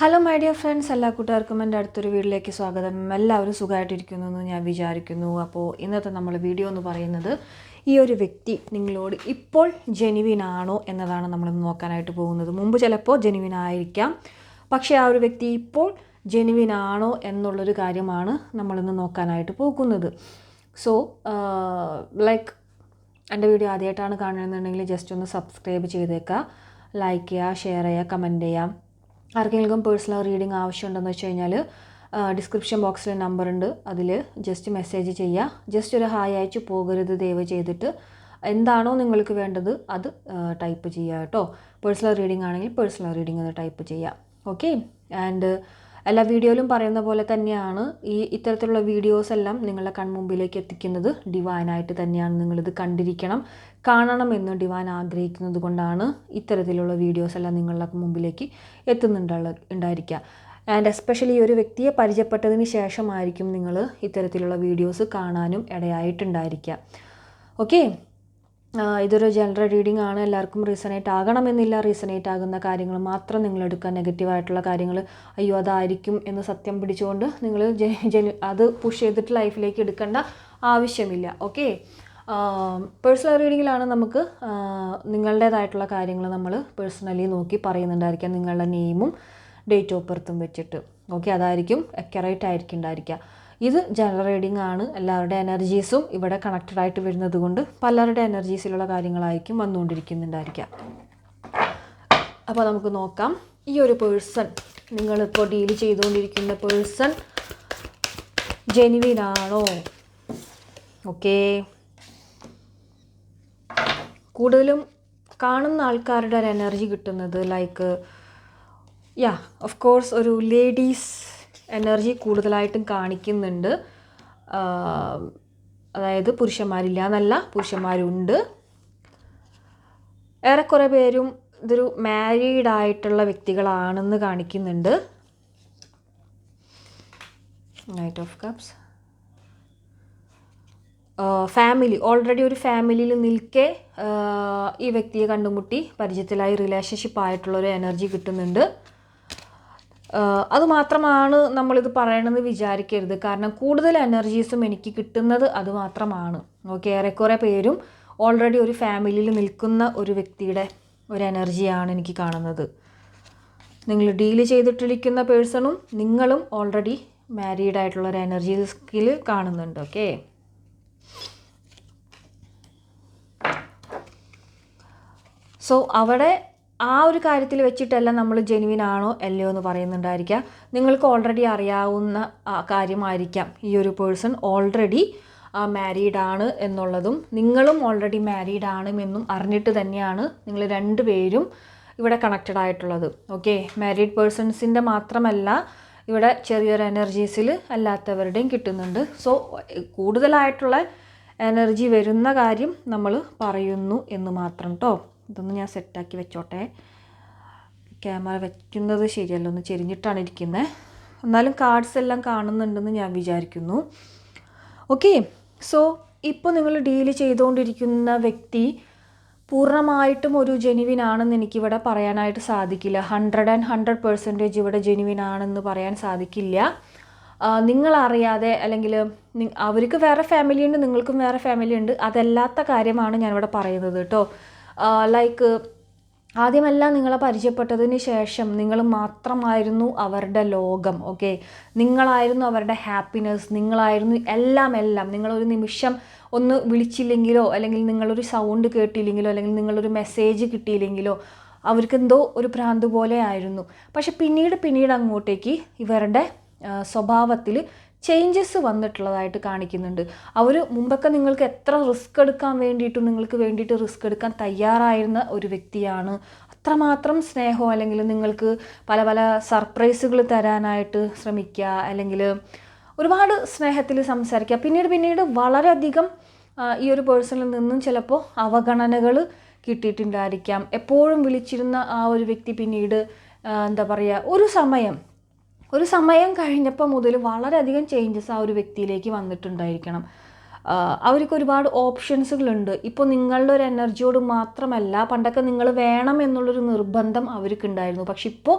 Hello my dear friends എല്ലാ കൂട്ടുകാർക്കും എന്റെ അടുത്തൊരു വീട്ടിലേക്ക് സ്വാഗതം. എല്ലാവരും സുഖമായിട്ടിരിക്കുന്നു എന്ന് ഞാൻ വിചാരിക്കുന്നു. അപ്പോൾ ഇന്നത്തെ നമ്മൾ വീഡിയോ എന്ന് പറയുന്നത് ഈ ഒരു വ്യക്തി നിങ്ങളോട് ഇപ്പോൾ ജെനുവിനാണോ എന്നതാണ് നമ്മൾ നോക്കാനായിട്ട് പോകുന്നത്. മുമ്പ് ചിലപ്പോൾ ജെനുവിനായിരിക്കാം പക്ഷേ ആ ഒരു വ്യക്തി ഇപ്പോൾ ജെനുവിനാണോ എന്നുള്ളൊരു കാര്യമാണ് നമ്മളിന്ന് നോക്കാനായിട്ട് പോകുന്നത്. സോ ലൈക്ക് എന്റെ വീഡിയോ ആദ്യമായിട്ടാണ് കാണുന്നുണ്ടെങ്കിൽ ജസ്റ്റ് ഒന്ന് സബ്സ്ക്രൈബ് ചെയ്തേക്കുക. ലൈക്ക് ചെയ്യുക ഷെയർ ചെയ്യുക കമന്റ് ചെയ്യാം ആർക്കെങ്കിലും പേഴ്സണൽ റീഡിംഗ് ആവശ്യമുണ്ടെന്ന് വെച്ച് കഴിഞ്ഞാൽ ഡിസ്ക്രിപ്ഷൻ ബോക്സിൽ നമ്പർ ഉണ്ട്. അതിൽ ജസ്റ്റ് മെസ്സേജ് ചെയ്യുക ജസ്റ്റ് ഒരു ഹായ് അയച്ചു പോകരുത് ദയവ് ചെയ്തിട്ട്. എന്താണോ നിങ്ങൾക്ക് വേണ്ടത് അത് ടൈപ്പ് ചെയ്യുക കേട്ടോ പേഴ്സണൽ റീഡിംഗ് ആണെങ്കിൽ പേഴ്സണൽ റീഡിംഗ് എന്ന് ടൈപ്പ് ചെയ്യുക ഓക്കെ ആൻഡ് എല്ലാ വീഡിയോയിലും പറയുന്ന പോലെ തന്നെയാണ് ഈ ഇത്തരത്തിലുള്ള വീഡിയോസ് എല്ലാം നിങ്ങളുടെ കൺമുമ്പിലേക്ക് എത്തിക്കുന്നത് ഡിവൈനായിട്ട് തന്നെയാണ് നിങ്ങളിത് കണ്ടിരിക്കണം കാണണമെന്ന് ഡിവാൻ ആഗ്രഹിക്കുന്നത് കൊണ്ടാണ് ഇത്തരത്തിലുള്ള വീഡിയോസ് എല്ലാം നിങ്ങളുടെ മുമ്പിലേക്ക് എത്തുന്നുണ്ടുള്ള ഉണ്ടായിരിക്കുക. ആൻഡ് എസ്പെഷ്യലി ഈ ഒരു വ്യക്തിയെ പരിചയപ്പെട്ടതിന് ശേഷമായിരിക്കും നിങ്ങൾ ഇത്തരത്തിലുള്ള വീഡിയോസ് കാണാനും ഇടയായിട്ടുണ്ടായിരിക്കുക. ഓക്കെ ഇതൊരു ജനറൽ റീഡിംഗ് ആണ്. എല്ലാവർക്കും റീസണേറ്റ് ആകണമെന്നില്ല. റീസണേറ്റ് ആകുന്ന കാര്യങ്ങൾ മാത്രം നിങ്ങൾ എടുക്കുക. നെഗറ്റീവായിട്ടുള്ള കാര്യങ്ങൾ അയ്യോ അതായിരിക്കും എന്ന് സത്യം പിടിച്ചുകൊണ്ട് നിങ്ങൾ അത് പുഷ് ചെയ്തിട്ട് ലൈഫിലേക്ക് എടുക്കേണ്ട ആവശ്യമില്ല. ഓക്കെ പേഴ്സണൽ റീഡിങ്ങിലാണ് നമുക്ക് നിങ്ങളുടേതായിട്ടുള്ള കാര്യങ്ങൾ നമ്മൾ പേഴ്സണലി നോക്കി പറയുന്നുണ്ടായിരിക്കാം നിങ്ങളുടെ നെയിമും ഡേറ്റ് ഓഫ് ബർത്തും വെച്ചിട്ട്. ഓക്കെ അതായിരിക്കും അക്യുറേറ്റ് ആയിരിക്കും ഉണ്ടായിരിക്കുക. ഇത് ജനറൽ ആണ്. എല്ലാവരുടെ എനർജീസും ഇവിടെ കണക്റ്റഡ് ആയിട്ട് വരുന്നത് കൊണ്ട് പലരുടെ എനർജീസിലുള്ള കാര്യങ്ങളായിരിക്കും വന്നുകൊണ്ടിരിക്കുന്നുണ്ടായിരിക്കുക അപ്പോൾ നമുക്ക് നോക്കാം. ഈ ഒരു പേഴ്സൺ നിങ്ങളിപ്പോൾ ഡീൽ ചെയ്തുകൊണ്ടിരിക്കുന്ന പേഴ്സൺ ജെനുവിൻ ആണോ? ഓക്കേ കൂടുതലും കാണുന്ന ആൾക്കാരുടെ ഒരു എനർജി കിട്ടുന്നത് ലൈക്ക് യാ ഓഫ് കോഴ്സ് ഒരു ലേഡീസ് എനർജി കൂടുതലായിട്ടും കാണിക്കുന്നുണ്ട്. അതായത് പുരുഷന്മാരില്ല എന്നല്ല പുരുഷന്മാരുണ്ട്. ഏറെക്കുറെ പേരും ഇതൊരു മാരീഡ് ആയിട്ടുള്ള വ്യക്തികളാണെന്ന് കാണിക്കുന്നുണ്ട്. Knight of cups family already ഒരു ഫാമിലിയിൽ നിൽക്കെ ഈ വ്യക്തിയെ കണ്ടുമുട്ടി പരിചയത്തിലായി റിലേഷൻഷിപ്പ് ആയിട്ടുള്ള ഒരു എനർജി കിട്ടുന്നുണ്ട്. അതുമാത്രമാണ് നമ്മളിത് പറയണമെന്ന് വിചാരിക്കരുത്. കാരണം കൂടുതൽ എനർജീസും എനിക്ക് കിട്ടുന്നത് അതുമാത്രമാണ് ഓക്കെ ഏറെക്കുറെ പേരും ഓൾറെഡി ഒരു ഫാമിലിയിൽ നിൽക്കുന്ന ഒരു വ്യക്തിയുടെ ഒരു എനർജിയാണ് എനിക്ക് കാണുന്നത്. നിങ്ങൾ ഡീൽ ചെയ്തിട്ടിരിക്കുന്ന പേഴ്സണും നിങ്ങളും ഓൾറെഡി മാരീഡ് ആയിട്ടുള്ള ഒരു എനർജി സ്കിൽ കാണുന്നുണ്ട്. ഓക്കെ സോ അവിടെ ആ ഒരു കാര്യത്തിൽ വെച്ചിട്ടല്ല നമ്മൾ ജെനുവിൻ ആണോ അല്ലയോ എന്ന് പറയുന്നുണ്ടായിരിക്കാം. നിങ്ങൾക്ക് ഓൾറെഡി അറിയാവുന്ന കാര്യമായിരിക്കാം. ഈ ഒരു പേഴ്സൺ ഓൾറെഡി മാരീഡ് ആണ് എന്നുള്ളതും നിങ്ങളും ഓൾറെഡി മാരീഡ് ആണ് എന്നും അറിഞ്ഞിട്ട് തന്നെയാണ് നിങ്ങൾ രണ്ടുപേരും ഇവിടെ കണക്റ്റഡ് ആയിട്ടുള്ളത്. ഓക്കെ മാരീഡ് പേഴ്സൺസിന്റെ മാത്രമല്ല ഇവിടെ ചെറിയൊരു എനർജീസിൽ അല്ലാത്തവരുടെയും കിട്ടുന്നുണ്ട്. സോ കൂടുതലായിട്ടുള്ള എനർജി വരുന്ന കാര്യം നമ്മൾ പറയുന്നു എന്ന് മാത്രം കേട്ടോ ഇതൊന്ന് ഞാൻ സെറ്റാക്കി വെച്ചോട്ടെ. ക്യാമറ വയ്ക്കുന്നത് ശരിയല്ല ഒന്ന് ചെരിഞ്ഞിട്ടാണ് ഇരിക്കുന്നത് എന്നാലും കാർഡ്സ് എല്ലാം കാണുന്നുണ്ടെന്ന് ഞാൻ വിചാരിക്കുന്നു. ഓക്കെ സോ ഇപ്പോൾ നിങ്ങൾ ഡീൽ ചെയ്തുകൊണ്ടിരിക്കുന്ന വ്യക്തി പൂർണമായിട്ടും ഒരു ജെനുവിൻ ആണെന്ന് എനിക്കിവിടെ പറയാനായിട്ട് സാധിക്കില്ല. ഹൺഡ്രഡ് ആൻഡ് ഹൺഡ്രഡ് പെർസെന്റേജ് ഇവിടെ ജെനുവിൻ ആണെന്ന് പറയാൻ സാധിക്കില്ല. നിങ്ങളറിയാതെ അല്ലെങ്കിൽ അവർക്ക് വേറെ ഫാമിലി ഉണ്ട് നിങ്ങൾക്കും വേറെ ഫാമിലി ഉണ്ട് അതല്ലാത്ത കാര്യമാണ് ഞാനിവിടെ പറയുന്നത് കേട്ടോ. ലൈക്ക് ആദ്യമെല്ലാം നിങ്ങളെ പരിചയപ്പെട്ടതിന് ശേഷം നിങ്ങൾ മാത്രമായിരുന്നു അവരുടെ ലോകം ഓക്കെ നിങ്ങളായിരുന്നു അവരുടെ ഹാപ്പിനെസ് നിങ്ങളായിരുന്നു എല്ലാം എല്ലാം. നിങ്ങളൊരു നിമിഷം ഒന്ന് വിളിച്ചില്ലെങ്കിലോ അല്ലെങ്കിൽ നിങ്ങളൊരു സൗണ്ട് കേട്ടില്ലെങ്കിലോ അല്ലെങ്കിൽ നിങ്ങളൊരു മെസ്സേജ് കിട്ടിയില്ലെങ്കിലോ അവർക്ക് എന്തോ ഒരു ഭ്രാന്ത് പോലെ ആയിരുന്നു. പക്ഷെ പിന്നീട് പിന്നീട് അങ്ങോട്ടേക്ക് ഇവരുടെ സ്വഭാവത്തിൽ ചേഞ്ചസ് വന്നിട്ടുള്ളതായിട്ട് കാണിക്കുന്നുണ്ട്. അവർ മുമ്പൊക്കെ നിങ്ങൾക്ക് എത്ര റിസ്ക് എടുക്കാൻ വേണ്ടിയിട്ടും നിങ്ങൾക്ക് വേണ്ടിയിട്ട് റിസ്ക് എടുക്കാൻ തയ്യാറായിരുന്ന ഒരു വ്യക്തിയാണ്. അത്രമാത്രം സ്നേഹം അല്ലെങ്കിൽ നിങ്ങൾക്ക് പല പല സർപ്രൈസുകൾ തരാനായിട്ട് ശ്രമിക്കുക അല്ലെങ്കിൽ ഒരുപാട് സ്നേഹത്തിൽ സംസാരിക്കുക. പിന്നീട് പിന്നീട് വളരെയധികം ഈ ഒരു പേഴ്സണിൽ നിന്നും ചിലപ്പോൾ അവഗണനകൾ കിട്ടിയിട്ടുണ്ടായിരിക്കാം. എപ്പോഴും വിളിച്ചിരുന്ന ആ ഒരു വ്യക്തി പിന്നീട് എന്താ പറയുക ഒരു സമയം ഒരു സമയം കഴിഞ്ഞപ്പോൾ മുതൽ വളരെയധികം ചേഞ്ചസ് ആ ഒരു വ്യക്തിയിലേക്ക് വന്നിട്ടുണ്ടായിരിക്കണം. അവർക്ക് ഒരുപാട് ഓപ്ഷൻസുകളുണ്ട് ഇപ്പോൾ നിങ്ങളുടെ ഒരു എനർജിയോട് മാത്രമല്ല പണ്ടൊക്കെ നിങ്ങൾ വേണം എന്നുള്ളൊരു നിർബന്ധം അവർക്കുണ്ടായിരുന്നു. പക്ഷെ ഇപ്പോൾ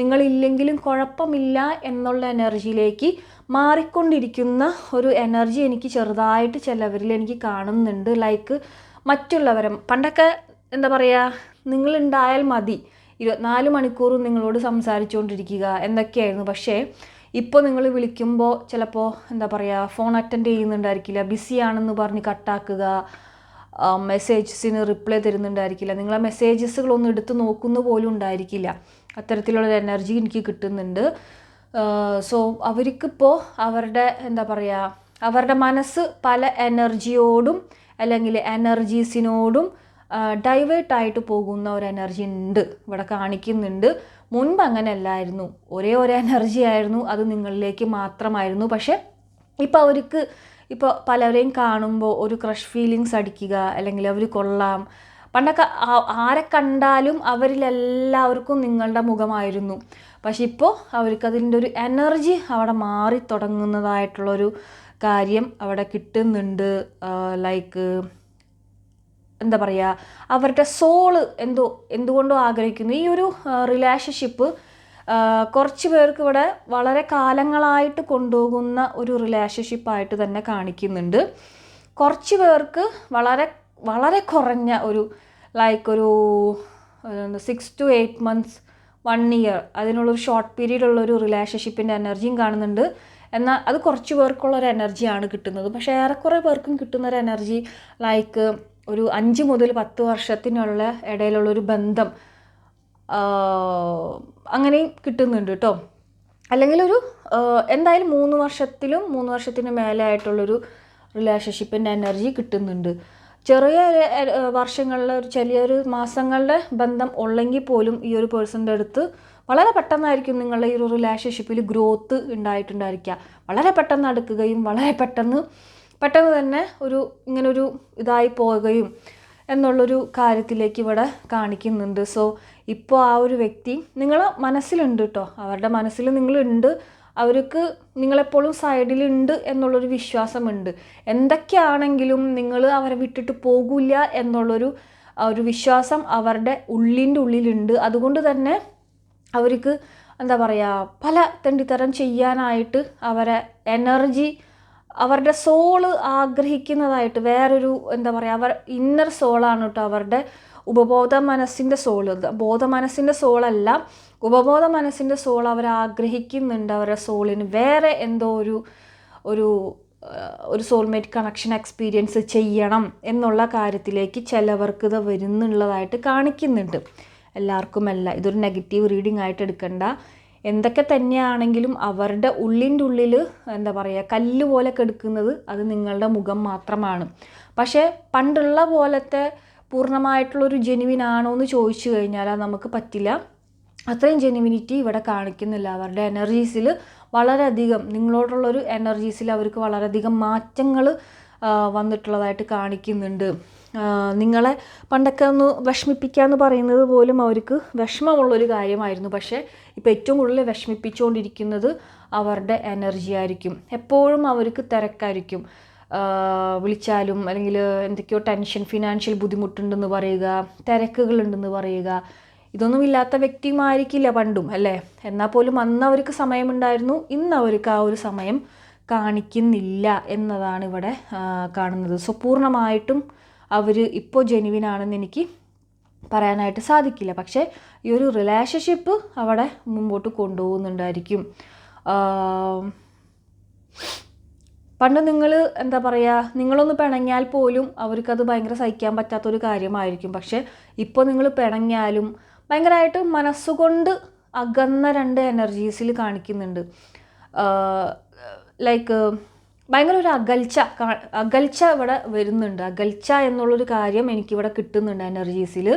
നിങ്ങളില്ലെങ്കിലും കുഴപ്പമില്ല എന്നുള്ള എനർജിയിലേക്ക് മാറിക്കൊണ്ടിരിക്കുന്ന ഒരു എനർജി എനിക്ക് ചെറുതായിട്ട് ചിലവരിൽ എനിക്ക് കാണുന്നുണ്ട്. ലൈക്ക് മറ്റുള്ളവരെ പണ്ടൊക്കെ എന്താ പറയുക നിങ്ങളുണ്ടായാൽ മതി. ഇരുപത്തിനാല് മണിക്കൂറും നിങ്ങളോട് സംസാരിച്ചുകൊണ്ടിരിക്കുക എന്തൊക്കെയായിരുന്നു പക്ഷേ ഇപ്പോൾ നിങ്ങൾ വിളിക്കുമ്പോൾ ചിലപ്പോൾ എന്താ പറയുക ഫോൺ അറ്റൻഡ് ചെയ്യുന്നുണ്ടായിരിക്കില്ല ബിസി ആണെന്ന് പറഞ്ഞ് കട്ടാക്കുക മെസ്സേജസിന് റിപ്ലൈ തരുന്നുണ്ടായിരിക്കില്ല നിങ്ങളെ മെസ്സേജസുകളൊന്നും എടുത്ത് നോക്കുന്ന പോലും ഉണ്ടായിരിക്കില്ല. അത്തരത്തിലുള്ള എനർജി എനിക്ക് കിട്ടുന്നുണ്ട്. സോ അവർക്കിപ്പോൾ അവരുടെ എന്താ പറയുക അവരുടെ മനസ്സ് പല എനർജിയോടും അല്ലെങ്കിൽ എനർജീസിനോടും ഡൈവേർട്ടായിട്ട് പോകുന്ന ഒരു എനർജി ഉണ്ട്. ഇവിടെ കാണിക്കുന്നുണ്ട്. മുൻപ് അങ്ങനെ അല്ലായിരുന്നു ഒരേ ഒരു എനർജി ആയിരുന്നു. അത് നിങ്ങളിലേക്ക് മാത്രമായിരുന്നു. പക്ഷേ ഇപ്പോൾ അവർക്ക് ഇപ്പോൾ പലരെയും കാണുമ്പോൾ ഒരു ക്രഷ് ഫീലിങ്സ് അടിക്കുക അല്ലെങ്കിൽ അവർ കൊള്ളാം. പണ്ടൊക്കെ ആരെ കണ്ടാലും അവരിലെല്ലാവർക്കും നിങ്ങളുടെ മുഖമായിരുന്നു. പക്ഷെ ഇപ്പോൾ അവർക്ക് അതിന്റെ ഒരു എനർജി അവിടെ മാറി തുടങ്ങുന്നതായിട്ടുള്ളൊരു കാര്യം അവിടെ കിട്ടുന്നുണ്ട്. ലൈക്ക് എന്താ പറയുക അവരുടെ സോൾ എന്തോ എന്തുകൊണ്ടോ ആഗ്രഹിക്കുന്നു. ഈ ഒരു റിലേഷൻഷിപ്പ് കുറച്ച് പേർക്ക് ഇവിടെ വളരെ കാലങ്ങളായിട്ട് കൊണ്ടുപോകുന്ന ഒരു റിലേഷൻഷിപ്പായിട്ട് തന്നെ കാണിക്കുന്നുണ്ട്. കുറച്ച് പേർക്ക് വളരെ വളരെ കുറഞ്ഞ ഒരു ലൈക്ക് ഒരു six to eight months one year അതിനുള്ളൊരു ഷോർട്ട് പീരീഡ് ഉള്ള ഒരു റിലേഷൻഷിപ്പിന്റെ എനർജിയും കാണുന്നുണ്ട്. എന്നാൽ അത് കുറച്ച് പേർക്കുള്ളൊരു എനർജിയാണ് കിട്ടുന്നത്. പക്ഷേ ഏറെക്കുറെ പേർക്കും കിട്ടുന്നൊരു എനർജി ലൈക്ക് ഒരു അഞ്ച് മുതൽ പത്ത് വർഷത്തിനുള്ള ഇടയിലുള്ളൊരു ബന്ധം അങ്ങനെയും കിട്ടുന്നുണ്ട് കേട്ടോ അല്ലെങ്കിൽ ഒരു എന്തായാലും മൂന്ന് വർഷത്തിലും മൂന്ന് വർഷത്തിന് മേലെ ആയിട്ടുള്ളൊരു റിലേഷൻഷിപ്പിന്റെ എനർജി കിട്ടുന്നുണ്ട്. ചെറിയ വർഷങ്ങളിൽ ഒരു ചെറിയൊരു മാസങ്ങളുടെ ബന്ധം ഉള്ളെങ്കിൽ പോലും ഈ ഒരു പേഴ്സന്റെ അടുത്ത് വളരെ പെട്ടെന്നായിരിക്കും നിങ്ങളുടെ ഈ ഒരു റിലേഷൻഷിപ്പിൽ ഗ്രോത്ത് ഉണ്ടായിട്ടുണ്ടായിരിക്കുക. വളരെ പെട്ടെന്ന് അടുക്കുകയും വളരെ പെട്ടെന്ന് പെട്ടെന്ന് തന്നെ ഒരു ഇങ്ങനൊരു ഇതായി പോകുകയും എന്നുള്ളൊരു കാര്യത്തിലേക്ക് ഇവിടെ കാണിക്കുന്നുണ്ട്. സോ ഇപ്പോൾ ആ ഒരു വ്യക്തി നിങ്ങളെ മനസ്സിലുണ്ട് കേട്ടോ അവരുടെ മനസ്സിൽ നിങ്ങളുണ്ട്. അവർക്ക് നിങ്ങളെപ്പോഴും സൈഡിലുണ്ട് എന്നുള്ളൊരു വിശ്വാസമുണ്ട്. എന്തൊക്കെയാണെങ്കിലും നിങ്ങൾ അവരെ വിട്ടിട്ട് പോകില്ല എന്നുള്ളൊരു ഒരു വിശ്വാസം അവരുടെ ഉള്ളിന്റെ ഉള്ളിലുണ്ട്. അതുകൊണ്ട് തന്നെ അവർക്ക് എന്താ പറയുക പല തെണ്ടിത്തരം ചെയ്യാനായിട്ട് അവരെ എനർജി അവരുടെ സോൾ ആഗ്രഹിക്കുന്നതായിട്ട് വേറൊരു എന്താ പറയുക അവർ ഇന്നർ സോളാണ് കേട്ടോ അവരുടെ ഉപബോധ മനസ്സിന്റെ സോൾ ബോധ മനസ്സിന്റെ സോളല്ല ഉപബോധ മനസ്സിന്റെ സോൾ അവർ ആഗ്രഹിക്കുന്നുണ്ട് അവരുടെ സോളിന് വേറെ എന്തോ ഒരു ഒരു ഒരു സോൾമേറ്റ് കണക്ഷൻ എക്സ്പീരിയൻസ് ചെയ്യണം എന്നുള്ള കാര്യത്തിലേക്ക് ചിലവർക്ക് ഇത് വരുന്നുള്ളതായിട്ട് കാണിക്കുന്നുണ്ട്. എല്ലാവർക്കുമല്ല ഇതൊരു നെഗറ്റീവ് റീഡിംഗ് ആയിട്ട് എടുക്കണ്ട. എന്തൊക്കെ തന്നെയാണെങ്കിലും അവരുടെ ഉള്ളിന്റെ ഉള്ളിൽ എന്താ പറയുക കല്ല് പോലെ കെടുക്കുന്നത് അത് നിങ്ങളുടെ മുഖം മാത്രമാണ്. പക്ഷേ പണ്ടുള്ള പോലത്തെ പൂർണമായിട്ടുള്ളൊരു ജെനുവിൻ ആണോ എന്ന് ചോദിച്ചു കഴിഞ്ഞാൽ അത് നമുക്ക് പറ്റില്ല. അത്രയും ജെനുവിനിറ്റി ഇവിടെ കാണിക്കുന്നില്ല. അവരുടെ എനർജീസിൽ വളരെയധികം നിങ്ങളോടുള്ളൊരു എനർജീസിൽ അവർക്ക് വളരെയധികം മാറ്റങ്ങൾ വന്നിട്ടുള്ളതായിട്ട് കാണിക്കുന്നുണ്ട്. നിങ്ങളെ പണ്ടൊക്കെ ഒന്ന് വിഷമിപ്പിക്കുക എന്ന് പറയുന്നത് പോലും അവർക്ക് വിഷമമുള്ളൊരു കാര്യമായിരുന്നു. പക്ഷേ ഇപ്പോൾ ഏറ്റവും കൂടുതൽ വിഷമിപ്പിച്ചുകൊണ്ടിരിക്കുന്നത് അവരുടെ എനർജി ആയിരിക്കും. എപ്പോഴും അവർക്ക് തിരക്കായിരിക്കും. വിളിച്ചാലും അല്ലെങ്കിൽ എന്തൊക്കെയോ ടെൻഷൻ ഫിനാൻഷ്യൽ ബുദ്ധിമുട്ടുണ്ടെന്ന് പറയുക തിരക്കുകളുണ്ടെന്ന് പറയുക. ഇതൊന്നും ഇല്ലാത്ത വ്യക്തിയുമായിരിക്കില്ല പണ്ടും അല്ലേ? എന്നാൽ പോലും അന്ന് അവർക്ക് സമയമുണ്ടായിരുന്നു. ഇന്ന് അവർക്ക് ആ ഒരു സമയം കാണിക്കുന്നില്ല എന്നതാണ് ഇവിടെ കാണുന്നത്. സോ പൂർണമായിട്ടും അവർ ഇപ്പോൾ ജെനുവിനാണെന്ന് എനിക്ക് പറയാനായിട്ട് സാധിക്കില്ല. പക്ഷേ ഈ ഒരു റിലേഷൻഷിപ്പ് അവിടെ മുമ്പോട്ട് കൊണ്ടുപോകുന്നുണ്ടായിരിക്കും. പണ്ട് നിങ്ങൾ എന്താ പറയുക നിങ്ങളൊന്ന് പിണങ്ങിയാൽ പോലും അവർക്കത് ഭയങ്കര സഹിക്കാൻ പറ്റാത്തൊരു കാര്യമായിരിക്കും. പക്ഷേ ഇപ്പോൾ നിങ്ങൾ പിണങ്ങിയാലും ഭയങ്കരമായിട്ട് മനസ്സുകൊണ്ട് അകന്ന രണ്ട് എനർജീസിൽ കാണിക്കുന്നുണ്ട്. ലൈക്ക് ഭയങ്കര ഒരു അകൽച്ച അകൽച്ച ഇവിടെ വരുന്നുണ്ട്. അകൽച്ച എന്നുള്ളൊരു കാര്യം എനിക്കിവിടെ കിട്ടുന്നുണ്ട് എനർജീസിൽ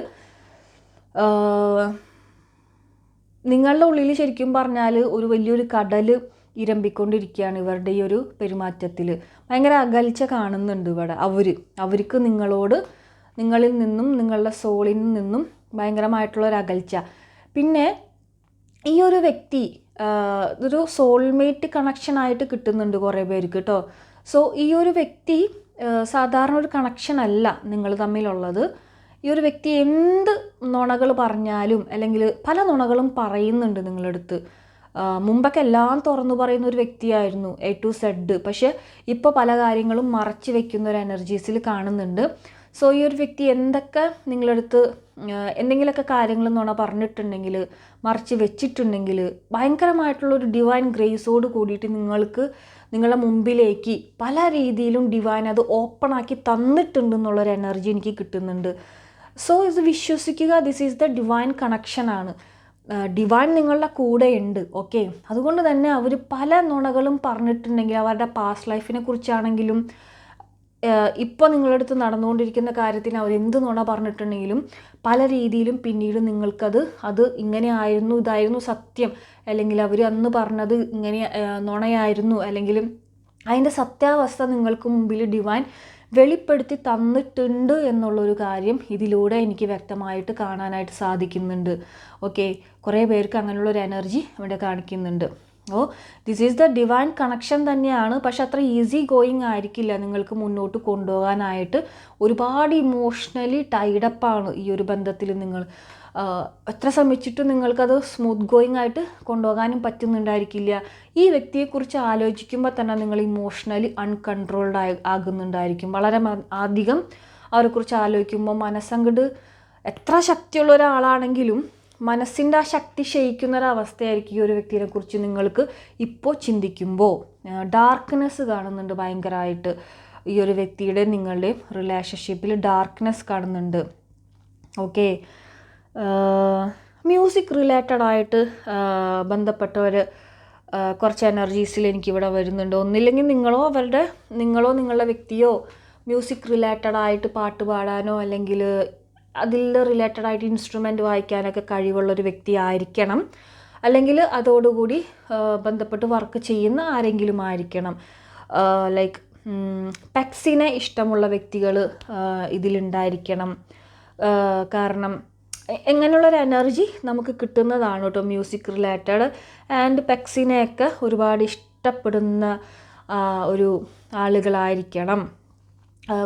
നിങ്ങളുടെ ഉള്ളിൽ ശരിക്കും പറഞ്ഞാൽ ഒരു വലിയൊരു കടൽ ഇരമ്പിക്കൊണ്ടിരിക്കുകയാണ് ഇവരുടെ ഈ ഒരു പെരുമാറ്റത്തിൽ ഭയങ്കര അകൽച്ച കാണുന്നുണ്ട് ഇവിടെ അവർ അവർക്ക് നിങ്ങളോട് നിങ്ങളിൽ നിന്നും നിങ്ങളുടെ സോളിൽ നിന്നും ഭയങ്കരമായിട്ടുള്ള ഒരു അകൽച്ച. പിന്നെ ഈ ഒരു വ്യക്തി ഇതൊരു സോൾമേറ്റ് കണക്ഷൻ ആയിട്ട് കിട്ടുന്നുണ്ട് കുറേ പേർക്ക് കേട്ടോ സോ ഈ ഒരു വ്യക്തി സാധാരണ ഒരു കണക്ഷൻ അല്ല നിങ്ങൾ തമ്മിലുള്ളത്. ഈ ഒരു വ്യക്തി എന്ത് നുണകൾ പറഞ്ഞാലും അല്ലെങ്കിൽ പല നുണകളും പറയുന്നുണ്ട് നിങ്ങളടുത്ത്. മുമ്പൊക്കെ എല്ലാം തുറന്നു പറയുന്ന ഒരു വ്യക്തിയായിരുന്നു എ ടു സെഡ് പക്ഷേ ഇപ്പോൾ പല കാര്യങ്ങളും മറച്ചു വെക്കുന്ന ഒരു എനർജീസിൽ കാണുന്നുണ്ട്. സോ ഈ ഒരു വ്യക്തി എന്തൊക്കെ നിങ്ങളടുത്ത് എന്തെങ്കിലുമൊക്കെ കാര്യങ്ങൾ നുണ പറഞ്ഞിട്ടുണ്ടെങ്കിൽ മറച്ച് വെച്ചിട്ടുണ്ടെങ്കിൽ ഭയങ്കരമായിട്ടുള്ളൊരു ഡിവൈൻ ഗ്രേസോട് കൂടിയിട്ട് നിങ്ങൾക്ക് നിങ്ങളുടെ മുമ്പിലേക്ക് പല രീതിയിലും ഡിവൈൻ അത് ഓപ്പണാക്കി തന്നിട്ടുണ്ട് എന്നുള്ളൊരു എനർജി എനിക്ക് കിട്ടുന്നുണ്ട്. സോ ഇത് വിശ്വസിക്കുക ദിസ് ഈസ് ദ ഡിവൈൻ കണക്ഷനാണ് ഡിവൈൻ നിങ്ങളുടെ കൂടെ ഉണ്ട് ഓക്കെ അതുകൊണ്ട് തന്നെ അവർ പല നുണകളും പറഞ്ഞിട്ടുണ്ടെങ്കിൽ അവരുടെ പാസ്റ്റ് ലൈഫിനെ കുറിച്ചാണെങ്കിലും ഇപ്പോൾ നിങ്ങളുടെ അടുത്ത് നടന്നുകൊണ്ടിരിക്കുന്ന കാര്യത്തിന് അവർ എന്ത് നുണ പറഞ്ഞിട്ടുണ്ടെങ്കിലും പല രീതിയിലും പിന്നീട് നിങ്ങൾക്കത് അത് ഇങ്ങനെ ആയിരുന്നു ഇതായിരുന്നു സത്യം. അല്ലെങ്കിൽ അവർ അന്ന് പറഞ്ഞത് ഇങ്ങനെ നുണയായിരുന്നു. അല്ലെങ്കിൽ അതിന്റെ സത്യാവസ്ഥ നിങ്ങൾക്ക് മുമ്പിൽ ഡിവൈൻ വെളിപ്പെടുത്തി തന്നിട്ടുണ്ട് എന്നുള്ളൊരു കാര്യം ഇതിലൂടെ എനിക്ക് വ്യക്തമായിട്ട് കാണാനായിട്ട് സാധിക്കുന്നുണ്ട്. ഓക്കെ കുറേ പേർക്ക് അങ്ങനെയുള്ളൊരു എനർജി ഇവിടെ കാണിക്കുന്നുണ്ട്. ഓ this is the divine connection തന്നെയാണ്. പക്ഷെ അത്ര ഈസി ഗോയിങ് ആയിരിക്കില്ല നിങ്ങൾക്ക് മുന്നോട്ട് കൊണ്ടുപോകാനായിട്ട്. ഒരുപാട് ഇമോഷണലി ടൈഡപ്പാണ് ഈ ഒരു ബന്ധത്തിൽ നിങ്ങൾ. എത്ര ശ്രമിച്ചിട്ടും നിങ്ങൾക്കത് സ്മൂത്ത് ഗോയിങ് ആയിട്ട് കൊണ്ടുപോകാനും പറ്റുന്നുണ്ടായിരിക്കില്ല. ഈ വ്യക്തിയെക്കുറിച്ച് ആലോചിക്കുമ്പോൾ തന്നെ നിങ്ങൾ ഇമോഷണലി അൺകൺട്രോൾഡ് ആയി ആകുന്നുണ്ടായിരിക്കും. വളരെ അധികം അവരെക്കുറിച്ച് ആലോചിക്കുമ്പോൾ മനസ്സങ്ങട് എത്ര ശക്തിയുള്ള ഒരാളാണെങ്കിലും മനസ്സിന്റെ ആ ശക്തി ക്ഷയിക്കുന്ന ഒരവസ്ഥയായിരിക്കും ഈ ഒരു വ്യക്തിയെ കുറിച്ച് നിങ്ങൾക്ക് ഇപ്പോൾ ചിന്തിക്കുമ്പോൾ. ഡാർക്ക്നെസ് കാണുന്നുണ്ട് ഭയങ്കരമായിട്ട്. ഈ ഒരു വ്യക്തിയുടെ നിങ്ങളുടെ റിലേഷൻഷിപ്പിൽ ഡാർക്ക്നെസ് കാണുന്നുണ്ട്. ഓക്കെ മ്യൂസിക് റിലേറ്റഡ് ആയിട്ട് ബന്ധപ്പെട്ടവർ കുറച്ച് എനർജീസിൽ എനിക്കിവിടെ വരുന്നുണ്ട്. ഒന്നില്ലെങ്കിൽ നിങ്ങളോ അവരുടെ നിങ്ങളോ നിങ്ങളുടെ വ്യക്തിയോ മ്യൂസിക് റിലേറ്റഡ് ആയിട്ട് പാട്ട് പാടാനോ അല്ലെങ്കിൽ അതിൽ റിലേറ്റഡ് ആയിട്ട് ഇൻസ്ട്രുമെന്റ് വായിക്കാനൊക്കെ കഴിവുള്ള ഒരു വ്യക്തി ആയിരിക്കണം അല്ലെങ്കിൽ അതോടുകൂടി ബന്ധപ്പെട്ട് വർക്ക് ചെയ്യുന്ന ആരെങ്കിലും ആയിരിക്കണം. ലൈക്ക് പെക്സിനെ ഇഷ്ടമുള്ള വ്യക്തികൾ ഇതിലുണ്ടായിരിക്കണം. കാരണം എങ്ങനെയുള്ളൊരു എനർജി നമുക്ക് കിട്ടുന്നതാണ് കേട്ടോ മ്യൂസിക് റിലേറ്റഡ് ആൻഡ് പെക്സിനെയൊക്കെ ഒരുപാട് ഇഷ്ടപ്പെടുന്ന ഒരു ആളുകളായിരിക്കണം.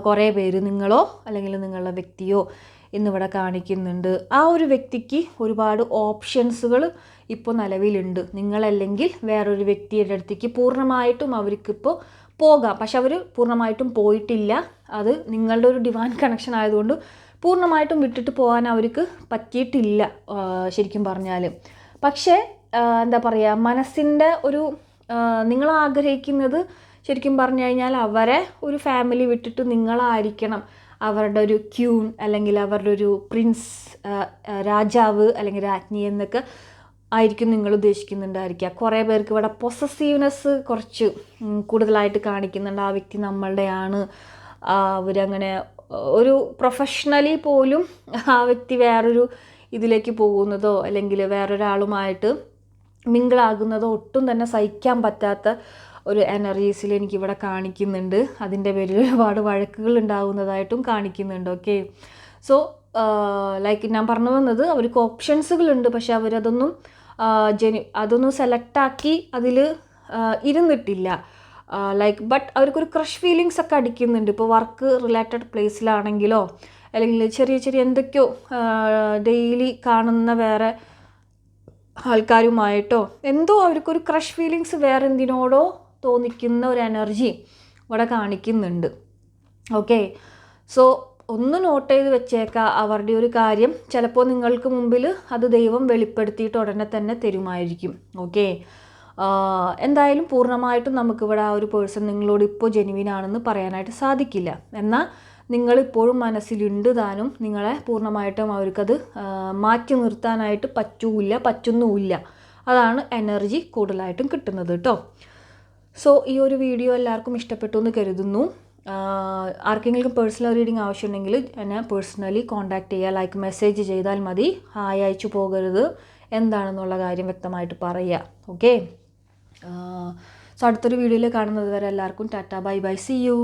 കുറേ പേര് നിങ്ങളോ അല്ലെങ്കിൽ നിങ്ങളുടെ വ്യക്തിയോ ഇന്നിവിടെ കാണിക്കുന്നുണ്ട്. ആ ഒരു വ്യക്തിക്ക് ഒരുപാട് ഓപ്ഷൻസുകൾ ഇപ്പോൾ നിലവിലുണ്ട്. നിങ്ങളല്ലെങ്കിൽ വേറൊരു വ്യക്തിയുടെ അടുത്തേക്ക് പൂർണമായിട്ടും അവർക്കിപ്പോൾ പോകാം. പക്ഷെ അവർ പൂർണമായിട്ടും പോയിട്ടില്ല. അത് നിങ്ങളുടെ ഒരു ഡിവാൻ കണക്ഷൻ ആയതുകൊണ്ട് പൂർണമായിട്ടും വിട്ടിട്ട് പോകാൻ അവർക്ക് പറ്റിയിട്ടില്ല ശരിക്കും പറഞ്ഞാൽ പക്ഷേ എന്താ പറയുക മനസ്സിന്റെ ഒരു നിങ്ങൾ ആഗ്രഹിക്കുന്നത് ശരിക്കും പറഞ്ഞു കഴിഞ്ഞാൽ അവരെ ഒരു ഫാമിലി വിട്ടിട്ട് നിങ്ങളായിരിക്കണം. അവരുടെ ഒരു ക്യൂൺ അല്ലെങ്കിൽ അവരുടെ ഒരു പ്രിൻസ് രാജാവ് അല്ലെങ്കിൽ രാജ്ഞി എന്നൊക്കെ ആയിരിക്കും നിങ്ങൾ ഉദ്ദേശിക്കുന്നുണ്ടായിരിക്കുക. കുറേ പേർക്ക് ഇവിടെ പൊസസീവ്നെസ് കുറച്ച് കൂടുതലായിട്ട് കാണിക്കുന്നുണ്ട്. ആ വ്യക്തി നമ്മളുടെയാണ്. അവരങ്ങനെ ഒരു പ്രൊഫഷണലി പോലും ആ വ്യക്തി വേറൊരു ഇതിലേക്ക് പോകുന്നതോ അല്ലെങ്കിൽ വേറൊരാളുമായിട്ട് മിങ്കിളാകുന്നതോ ഒട്ടും തന്നെ സഹിക്കാൻ പറ്റാത്ത ഒരു എനർജീസിൽ എനിക്കിവിടെ കാണിക്കുന്നുണ്ട്. അതിന്റെ പേരിൽ ഒരുപാട് വഴക്കുകൾ ഉണ്ടാകുന്നതായിട്ടും കാണിക്കുന്നുണ്ട്. ഓക്കെ സോ ലൈക്ക് ഞാൻ പറഞ്ഞു വന്നത് അവർക്ക് ഓപ്ഷൻസുകളുണ്ട് പക്ഷെ അവരതൊന്നും ജനു അതൊന്നും സെലക്റ്റാക്കി അതിൽ ഇരുന്നിട്ടില്ല. ലൈക്ക് ബട്ട് അവർക്കൊരു ക്രഷ് ഫീലിങ്സ് ഒക്കെ അടിക്കുന്നുണ്ട്. ഇപ്പോൾ വർക്ക് റിലേറ്റഡ് പ്ലേസിലാണെങ്കിലോ അല്ലെങ്കിൽ ചെറിയ ചെറിയ എന്തൊക്കെയോ ഡെയിലി കാണുന്ന വേറെ ആൾക്കാരുമായിട്ടോ എന്തോ അവർക്കൊരു ക്രഷ് ഫീലിങ്സ് വേറെ എന്തിനോടോ തോന്നിക്കുന്ന ഒരു എനർജി ഇവിടെ കാണിക്കുന്നുണ്ട്. ഓക്കെ സോ ഒന്ന് നോട്ട് ചെയ്ത് വെച്ചേക്കാം അവരുടെ ഒരു കാര്യം. ചിലപ്പോൾ നിങ്ങൾക്ക് മുമ്പിൽ അത് ദൈവം വെളിപ്പെടുത്തിയിട്ട് ഉടനെ തന്നെ തരുമായിരിക്കും. ഓക്കെ എന്തായാലും പൂർണമായിട്ടും നമുക്കിവിടെ ആ ഒരു പേഴ്സൺ നിങ്ങളോട് ഇപ്പോൾ ജെനുവിൻ ആണെന്ന് പറയാനായിട്ട് സാധിക്കില്ല. എന്നാൽ നിങ്ങളിപ്പോഴും മനസ്സിലുണ്ട് താനും നിങ്ങളെ പൂർണമായിട്ടും അവർക്കത് മാറ്റി നിർത്താനായിട്ട് പറ്റൂല്ല പറ്റുന്നുമില്ല. അതാണ് എനർജി കൂടുതലായിട്ടും കിട്ടുന്നത് കേട്ടോ സോ ഈ ഒരു വീഡിയോ എല്ലാവർക്കും ഇഷ്ടപ്പെട്ടു എന്ന് കരുതുന്നു. ആർക്കെങ്കിലും പേഴ്സണൽ റീഡിംഗ് ആവശ്യമുണ്ടെങ്കിൽ എന്നെ പേഴ്സണലി കോൺടാക്ട് ചെയ്യുക ലൈക്ക് മെസ്സേജ് ചെയ്താൽ മതി. ഹായ് അയച്ചു പോകരുത്. എന്താണെന്നുള്ള കാര്യം വ്യക്തമായിട്ട് പറയുക. ഓക്കെ സോ അടുത്തൊരു വീഡിയോയിൽ കാണുന്നത് വരെ എല്ലാവർക്കും tata bye bye. See you